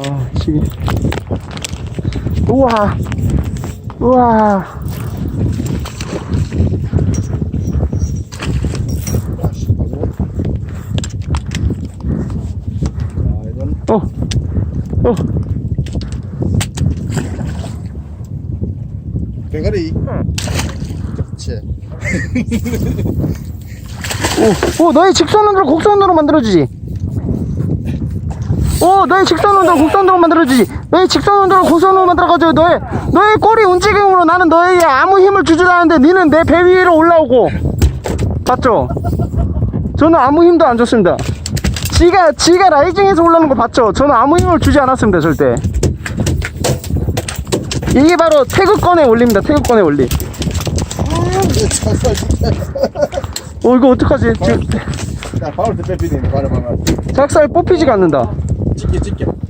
아, 지금. 우와. 우와. 어. 어. 대가리. 그렇지. 오, 오, 너의 직선운동을 곡선으로 만들어주지. 오, 너의 직선 운동을 곡선으로 만들어주지. 너의 직선 운동을 곡선으로 만들어가지고 너의 너의 꼬리 움직임으로 나는 너에게 아무 힘을 주지 않는데 니는 내 배 위로 올라오고. 봤죠? 저는 아무 힘도 안 줬습니다. 지가 지가 라이징에서 올라오는 거 봤죠? 저는 아무 힘을 주지 않았습니다, 절대. 이게 바로 태극권의 원리입니다. 태극권의 원리. 어, 이거 어떡하지? 지금 야, 바울 때 빼피네. 바로 방아. 작살 뽑히지가 않는다. 찍게 찍게.